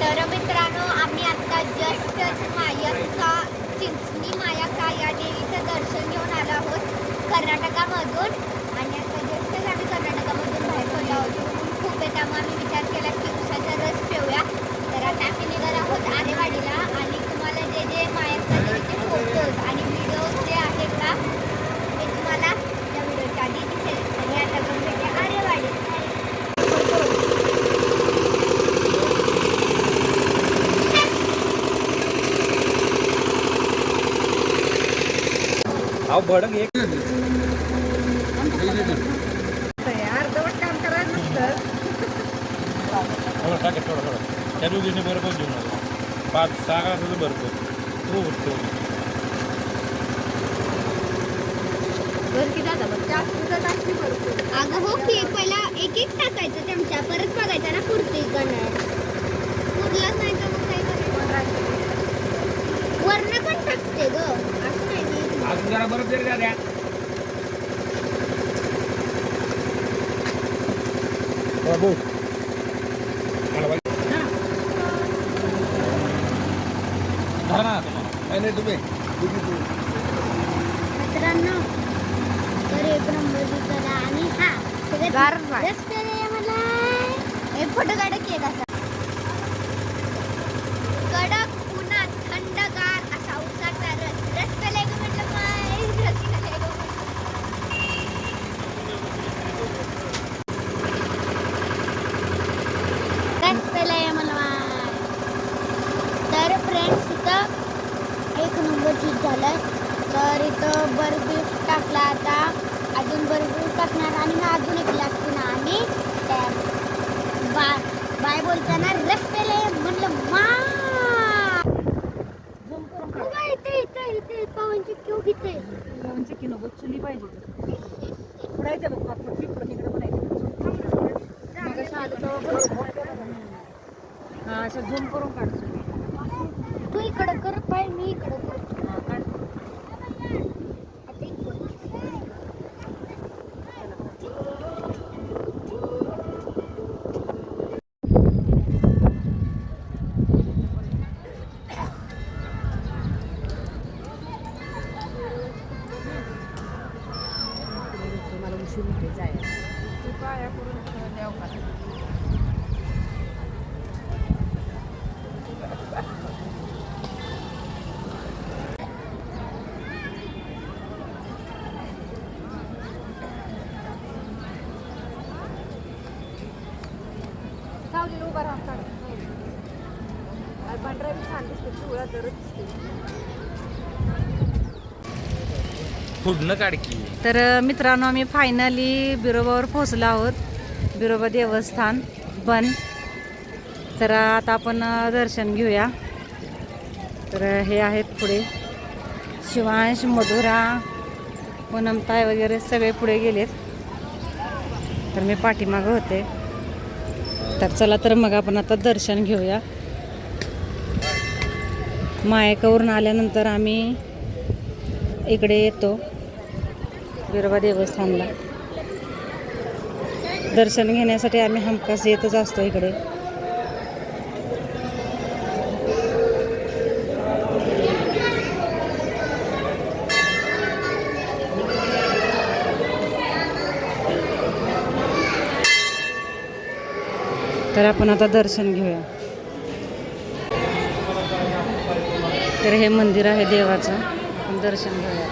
तर मित्रांनो आम्ही आता जस्टच मायाका चिंचणी मायाका या देवीचं दर्शन घेऊन आलो आहोत कर्नाटकामधून. आणि आता जस्टच आम्ही कर्नाटकामधून बाहेर पडलो आहोत. खूप आहे त्यामुळे आम्ही विचार केला की उसाचा रस पिऊया. तर आता आम्ही निघालो आहोत आरेवाडीला आणि तुम्हाला जे जे मायाका देवीचे फोटोज आणि व्हिडिओज जे आहेत का ते तुम्हाला या व्हिडिओच्या आधी दिसेल आणि आता आपण भेटूया आरेवाडी अहो भडक एक. अर्धवट काम थोडं टाकेल थोडं थोडं. त्या दोघीने बरोबर घेऊन आलो. पाच सहा ग्लासाचं भरपूर. तो उठतो. अगं हो की पहिला एक एक टाकायचं चमचा परत बघायचा ना पुरते गणर पुरलाच नाही तर मग काय करायचं? वरण पण टाकते ग. जरा बरं तरी द्या. बाबू. धरा ना काय नाही तुम्ही. मित्रांनो तर एक नंबर दिसला आणि हा मला एक फोटो काढ की एक असा कडक उन्हात थंडगार असा उसाचा रस रस पेला एक म्हटलं माय रस पेला एक म्हटलं. रस पेलाय मला माय. तर फ्रेंड्स इथं एक नंबर चीज झालं तर इथं बर्फी टाकला आता. अजून बर्फी टाकणार आणि ना अजून एक लागते ना आणि त्या बाय. बाय बोलताना रस्त्याला पेले म्हणलं मा झूम करून काढ. उगा इथे इथे इथे पवनची क्यू इथे म्हणजे की नको चुली पाहिजे उडायचं बघ आपण तिकडं तिकडं बनायचं मग असं आलं तेव्हा बरोबर. हा असं झूम करून काढ चुली. तू इकडं कर पाय मी इकडं करतो हा, काढ. आता इकडं. मला उशीर होते जायला तू काय करून द्याव का सावलीला उभा राहा काढ पांढरा बी छान दिसतो पिवळा तर दिसते. फुडणं काढकी तर मित्रांनो आम्ही फायनली बिरोबावर पोहोचलो आहोत. बिरोबा देवस्थान बन. तर आता आपण दर्शन घेऊया. तर हे आहेत पुढे. शिवांश मधुरा पूनमताई वगैरे सगळे पुढे गेलेत. तर मी पाठीमागं होते. तर चला तर मग आपण आता दर्शन घेऊया. मायकावरून आल्यानंतर आम्ही इकडे येतो बिरोबा देवस्थानला. दर्शन घेण्यासाठी आम्ही हमखास येतच असतो इकडे. तर आपण आता दर्शन घेऊया. तर हे मंदिर आहे देवाचं. दर्शन घेऊया.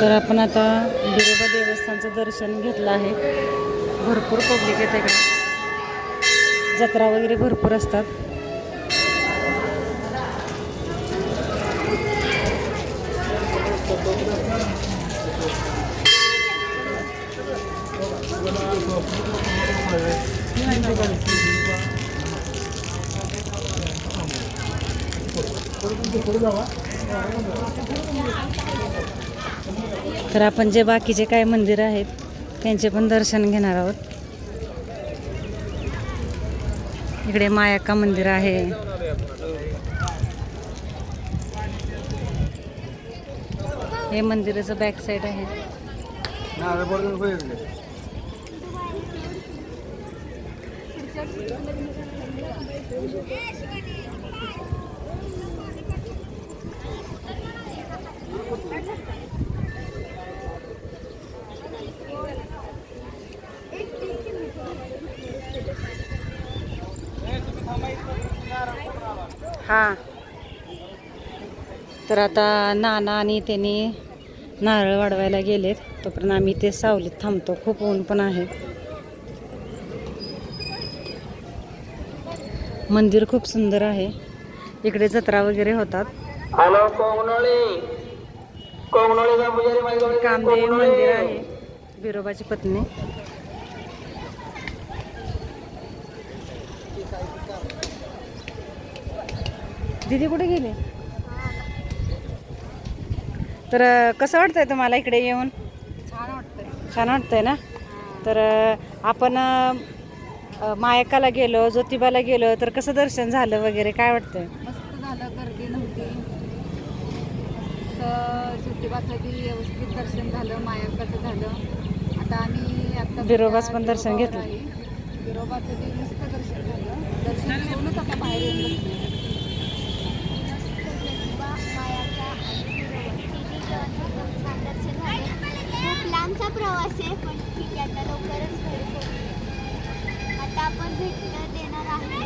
तर आपण आता बिरोबा देवस्थानचं दर्शन घेतलं आहे. भरपूर पब्लिक येते त्याकडे जत्रा वगैरे भरपूर असतात. तर आपण जे बाकीचे काय मंदिर आहेत त्यांचे पण दर्शन घेणार आहोत. इकडे मायाक्का मंदिर आहे. हे मंदिराचं बॅक साईड आहे हा. तर आता नाना आणि त्यांनी नारळ वाढवायला गेलेत. तोपर्यंत आम्ही ते सावलीत थांबतो. खूप ऊन पण आहे. मंदिर खूप सुंदर आहे. इकडे जत्रा वगैरे होतात. कामदेव मंदिर आहे. बिरोबाची पत्नी. दीदी कुठे गेले? तर कसं वाटतंय तुम्हाला इकडे येऊन? छान वाटतंय. छान वाटतंय ना? तर आपण मायकाला गेलो ज्योतिबाला गेलो तर कसं दर्शन झालं वगैरे काय वाटतंय मस्त झालं गर्दी नव्हती मस्त ज्योतिबाचं बी व्यवस्थित दर्शन झालं मायाकाचं झालं आता आम्ही आता बिरोबाचं पण दर्शन घेतलं. आहे. बिरोबाचं बी मस्त दर्शन झालं दर्शन घेऊनच आता बाहेर येऊन बसले. खूप लांबचा प्रवास भेट देणार आहे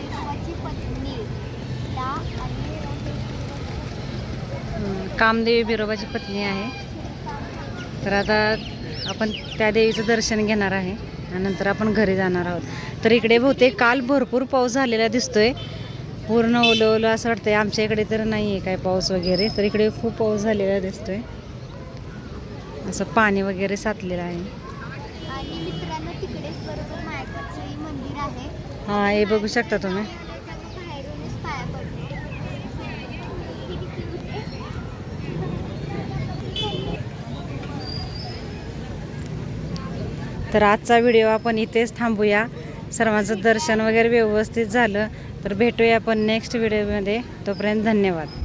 आणि कामदेवी बिरोबाची पत्नी आहे. तर आता आपण त्या देवीचं दर्शन घेणार आहे आणि नंतर आपण घरी जाणार आहोत. तर इकडे बहुतेक काल भरपूर पाऊस झालेला दिसतोय. पूर्ण ओलं ओलं असं वाटतंय. आमच्या इकडे तर नाही आहे काय पाऊस वगैरे तर इकडे खूप पाऊस झालेला दिसतोय. असं पाणी वगैरे साचलेलं आहे. मंदिर आहे. हां हे बघू शकता तुम्ही. तर आजचा व्हिडिओ आपण इथेच थांबूया. सर्वांचं दर्शन वगैरे व्यवस्थित झालं तर भेटूया आपण नेक्स्ट व्हिडिओमध्ये तोपर्यंत धन्यवाद.